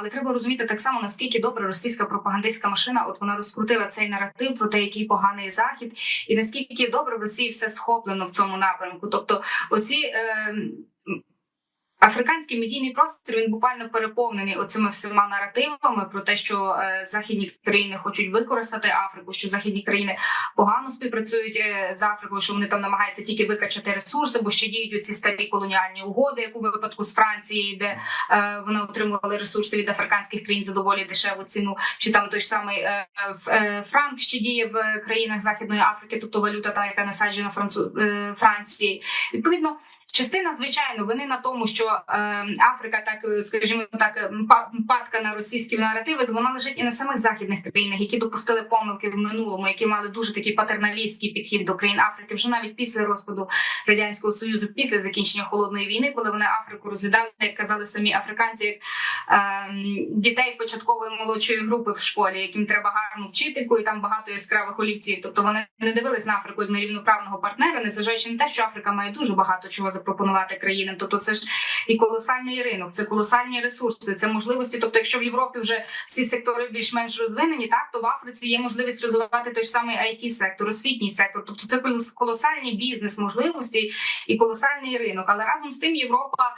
Але треба розуміти так само, наскільки добре російська пропагандистська машина, от вона розкрутила цей наратив про те, який поганий захід, і наскільки добре в Росії все схоплено в цьому напрямку. Тобто, оці е, Африканський медійний простір він буквально переповнений оцими всіма наративами про те, що е, західні країни хочуть використати Африку, що західні країни погано співпрацюють е, з Африкою, що вони там намагаються тільки викачати ресурси, бо ще діють оці старі колоніальні угоди, як у випадку з Франції, де е, вони отримували ресурси від африканських країн за доволі дешеву ціну, чи там той ж самий е, франк ще діє в країнах Західної Африки, тобто валюта, та яка насаджена Францу Франції. Відповідно. Частина, звичайно, вони на тому, що е, Африка, так е, скажімо так, е, падка на російські наративи, вона лежить і на самих західних країнах, які допустили помилки в минулому, які мали дуже такий патерналістський підхід до країн Африки, вже навіть після розпаду радянського союзу, після закінчення холодної війни, коли вони Африку розглядали, як казали самі африканці, як е, дітей початкової молодшої групи в школі, яким треба гарну вчительку, і там багато яскравих олівців. Тобто вони не дивились на Африку як на рівноправного партнера, незважаючи на те, що Африка має дуже багато чого запропонувати країнам. Тобто, це ж і колосальний ринок, це колосальні ресурси, це можливості. Тобто, якщо в Європі вже всі сектори більш-менш розвинені, так то в Африці є можливість розвивати той ж самий it сектор, освітній сектор. Тобто, це колос- колосальні бізнес можливості і колосальний ринок. Але разом з тим Європа.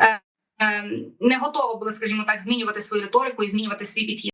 е, е, Не готова була, скажімо так, змінювати свою риторику і змінювати свій підхід.